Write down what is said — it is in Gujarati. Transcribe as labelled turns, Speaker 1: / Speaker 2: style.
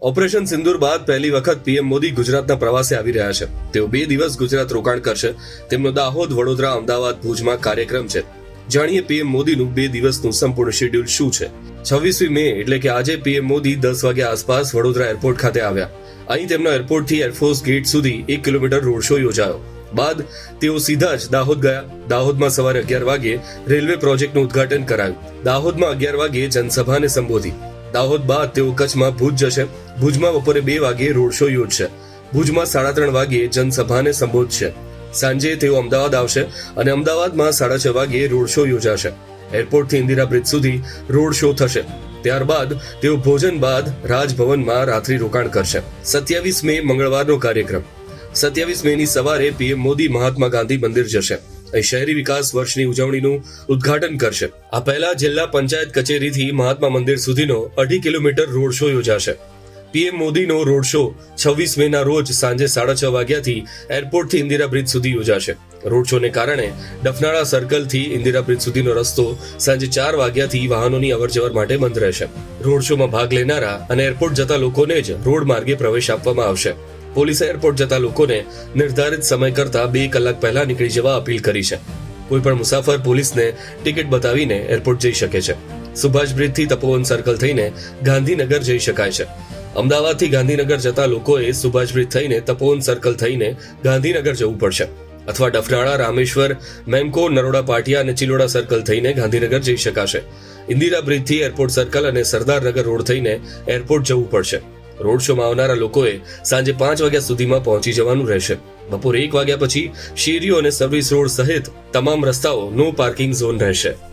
Speaker 1: ઓપરેશન સિંદુર બાદ પહેલી વખત પીએમ મોદી ગુજરાતના પ્રવાસે આવી રહ્યા છે. તેઓ બે દિવસ ગુજરાત રોકાણ કરશે. તેમનો દાહોદ, વડોદરા, અમદાવાદ, ભુજમાં કાર્યક્રમ છે. જાણીએ પીએમ મોદીનું બે દિવસનું સંપૂર્ણ શેડ્યુલ શું છે? છવ્વીસમી મે એટલે કે આજે પીએમ મોદી દસ વાગ્યા આસપાસ વડોદરા એરપોર્ટ ખાતે આવ્યા. અહીં તેમનો એરપોર્ટથી એરફોર્સ ગેટ સુધી એક કિલોમીટર રોડ શો યોજાયો. બાદ તેઓ સીધા જ દાહોદ ગયા. દાહોદમાં સવારે અગિયાર વાગે રેલવે પ્રોજેક્ટનું ઉદ્ઘાટન કરાયું. દાહોદમાં અગિયાર વાગે જનસભાને સંબોધી. દાહોદ બાદ તેઓ કચ્છમાં ભુજ જશે. ભુજમાં બપોરે બે વાગે રોડ શો યોજશે. ભુજમાં સાડા ત્રણ વાગે જનસભાને સંબોધશે. સાંજે તેઓ અમદાવાદ આવશે અને અમદાવાદમાં સાડા છ વાગે રોડ શો યોજાશે. એરપોર્ટથી ઇન્દિરા બ્રિજ સુધી રોડ શો થશે. ત્યારબાદ તેઓ ભોજન બાદ રાજભવનમાં રાત્રિ રોકાણ કરશે. સત્યાવીસ મે મંગળવારનો કાર્યક્રમ. સત્યાવીસ મે ની સવારે પીએમ મોદી મહાત્મા ગાંધી મંદિર જશે. શહેરી વિકાસ વર્ષની ઉજવણીનું ઉદ્ઘાટન કરશે. આ પહેલા જિલ્લા પંચાયત કચેરીથી મહાત્મા મંદિર સુધીનો અઢી કિલોમીટર રોડ શો યોજાશે. પીએમ મોદીનો રોડ શો છવ્વીસ મે ના રોજ સાંજે સાડા છ વાગ્યાથી એરપોર્ટથી ઇન્દિરા બ્રિજ સુધી યોજાશે. રોડ શોને કારણે ડફનાળા સર્કલથી ઇન્દિરા બ્રિજ સુધીનો રસ્તો સાંજે ચાર વાગ્યાથી વાહનોની અવરજવર માટે બંધ રહેશે. રોડ શોમાં ભાગ લેનારા અને એરપોર્ટ જતા લોકોને જ રોડ માર્ગે પ્રવેશ આપવામાં આવશે. પોલીસે એરપોર્ટ જતા લોકોને નિર્ધારિત સમય કરતા બે કલાક પહેલા નીકળી જવા અપીલ કરી છે. કોઈ પણ મુસાફર પોલીસને ટિકિટ બતાવીને એરપોર્ટ જઈ શકે છે. સુભાષ બ્રિજથી તપોવન સર્કલ થઈને ગાંધીનગર જઈ શકાય છે. અમદાવાદથી ગાંધીનગર જતા લોકોએ સુભાષ બ્રિજ થઈને તપોવન સર્કલ થઈને ગાંધીનગર જવું પડશે. અથવા ડફરાળા, રામેશ્વર, મેમકો, નરોડા પાટિયા અને ચિલોડા સર્કલ થઈને ગાંધીનગર જઈ શકાશે. ઇન્દિરા બ્રિજથી એરપોર્ટ સર્કલ અને સરદારનગર રોડ થઈને એરપોર્ટ જવું પડશે. રોડ શોમાં આવનારા લોકોએ સાંજે પાંચ વાગ્યા સુધીમાં પહોંચી જવાનું રહેશે. બપોરે એક વાગ્યા પછી શેરીઓ અને સર્વિસ રોડ સહિત તમામ રસ્તાઓ નો પાર્કિંગ ઝોન રહેશે.